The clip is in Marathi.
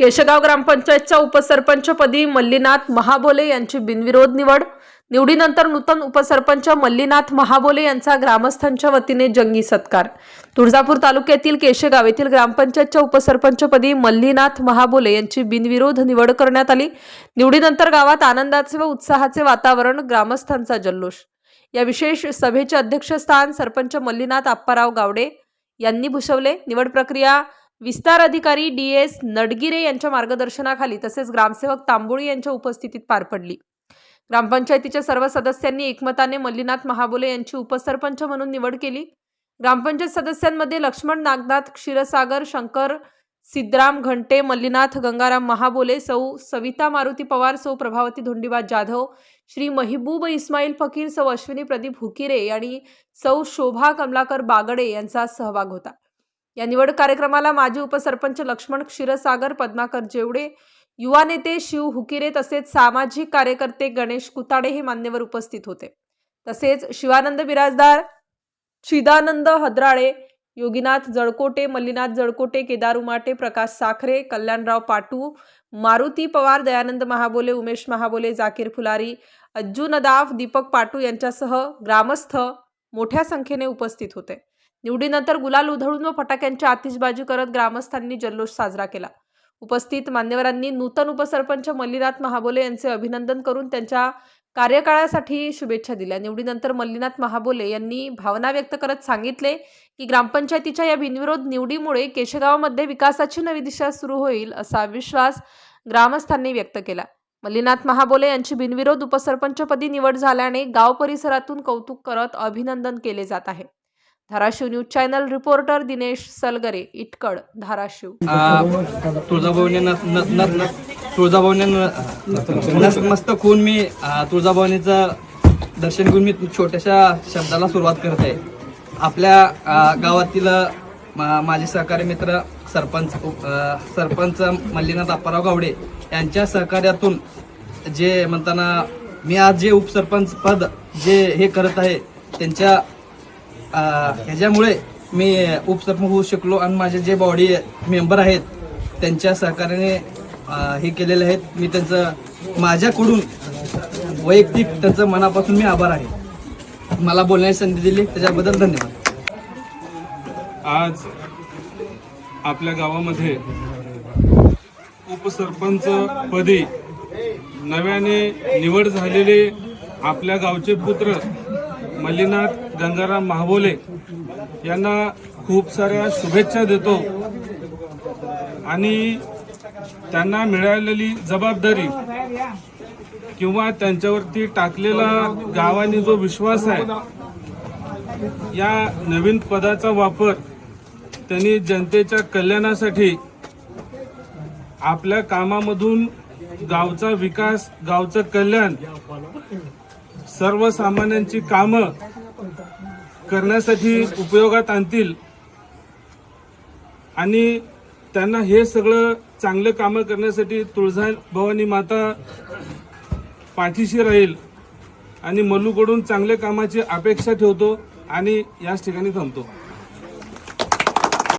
केशगाव ग्रामपंचायतच्या उपसरपंचपदी मल्लीनाथ महाबोले यांची बिनविरोध निवड. निवडीनंतर नूतन उपसरपंच मल्लीनाथ महाबोले यांचा ग्रामस्थांच्या वतीने जंगी सत्कार. तुळजापूर तालुक्यातील केशेगाव येथील ग्रामपंचायतच्या उपसरपंचपदी मल्लीनाथ महाबोले यांची बिनविरोध निवड करण्यात आली. निवडीनंतर गावात आनंदाचे व उत्साहाचे वातावरण ग्रामस्थांचा जल्लोष. या विशेष सभेचे अध्यक्षस्थान सरपंच मल्लीनाथ आप्पाराव गावडे यांनी भूषवले. निवड प्रक्रिया विस्तार अधिकारी डी एस नडगिरे यांच्या मार्गदर्शनाखाली तसेच ग्रामसेवक तांबोळी यांच्या उपस्थितीत पार पडली. ग्रामपंचायतीच्या सर्व सदस्यांनी एकमताने मल्लीनाथ महाबोले यांची उपसरपंच म्हणून निवड केली. ग्रामपंचायत सदस्यांमध्ये लक्ष्मण नागनाथ क्षीरसागर शंकर सिद्धराम घंटे मल्लीनाथ गंगाराम महाबोले सौ सविता मारुती पवार सौ प्रभावती धोंडीबा जाधव श्री महिबूब इस्माईल फकीर सौ अश्विनी प्रदीप हुकिरे आणि सौ शोभा कमलाकर बागडे यांचा सहभाग होता. या निवड कार्यक्रमाला माजी उपसरपंच लक्ष्मण क्षीरसागर पद्माकर जेवडे युवा नेते शिव हुकिरे तसेच सामाजिक कार्यकर्ते गणेश कुताडे हे मान्यवर उपस्थित होते. तसेच शिवानंद बिराजदार चिदानंद हद्राळे योगीनाथ जळकोटे मल्लीनाथ जळकोटे केदार उमाटे प्रकाश साखरे कल्याणराव पाटू मारुती पवार दयानंद महाबोले उमेश महाबोले जाकीर फुलारी अज्जू नदाफ दीपक पाटू यांच्यासह ग्रामस्थ मोठ्या संख्येने उपस्थित होते. निवडीनंतर गुलाल उधळून व फटाक्यांची आतिषबाजी करत ग्रामस्थांनी जल्लोष साजरा केला. उपस्थित मान्यवरांनी नूतन उपसरपंच मल्लीनाथ महाबोले यांचे अभिनंदन करून त्यांच्या कार्यकाळासाठी शुभेच्छा दिल्या. निवडीनंतर मल्लीनाथ महाबोले यांनी भावना व्यक्त करत सांगितले की ग्रामपंचायतीच्या या बिनविरोध निवडीमुळे केशगावामध्ये विकासाची नवी दिशा सुरू होईल असा विश्वास ग्रामस्थांनी व्यक्त केला. मल्लीनाथ महाबोले यांची बिनविरोध उपसरपंचपदी निवड झाल्याने गाव परिसरातून कौतुक करत अभिनंदन केले जात आहे. Dharashiv news channel reporter Dinesh Salagare Itkad Dharashiv. आ, तुळजाभवानी न- न- तुळजाभवानी नतमस्तक होऊन मी तुळजाभवनीचं तुळजाभवानीचं दर्शन घेऊन मी छोट्याशा शब्दाला सुरुवात करत आहे. आपल्या गावातील मा- माझे सहकारी मित्र सरपंच सरपंच मल्लीनाथ अप्पाराव गावडे यांच्या सहकार्यातून जे म्हणताना मी आज जे उपसरपंच पद जे हे करत आहे त्यांच्या ह्याच्यामुळे मी उपसरपंच होऊ शकलो आणि माझे जे बॉडी मेंबर आहेत त्यांच्या सहकार्याने हे केलेले आहेत. मी त्यांचं माझ्याकडून वैयक्तिक त्यांचं मनापासून मी आभार आहे. मला बोलण्याची संधी दिली त्याच्याबद्दल धन्यवाद. आज आपल्या गावामध्ये उपसरपंच पदी नव्याने निवड झालेले आपल्या गावचे पुत्र मल्लीनाथ गंगाराम महाबोले यांना खूप साऱ्या शुभेच्छा देतो. आणि त्यांना मिळालेली जबाबदारी किंवा त्यांच्यावरती टाकलेला गावाने जो विश्वास आहे या नवीन पदाचा वापर त्यांनी जनतेच्या कल्याणासाठी आपल्या कामामधून गावचा विकास गावचं कल्याण सर्वसामान्यांची कामं करण्यासाठी उपयोगात आणतील. आणि त्यांना हे सगळं चांगलं कामं करण्यासाठी तुळजा भवानी माता पाठीशी राहील. आणि मल्लूकडून चांगल्या कामाची अपेक्षा ठेवतो आणि याच ठिकाणी थांबतो.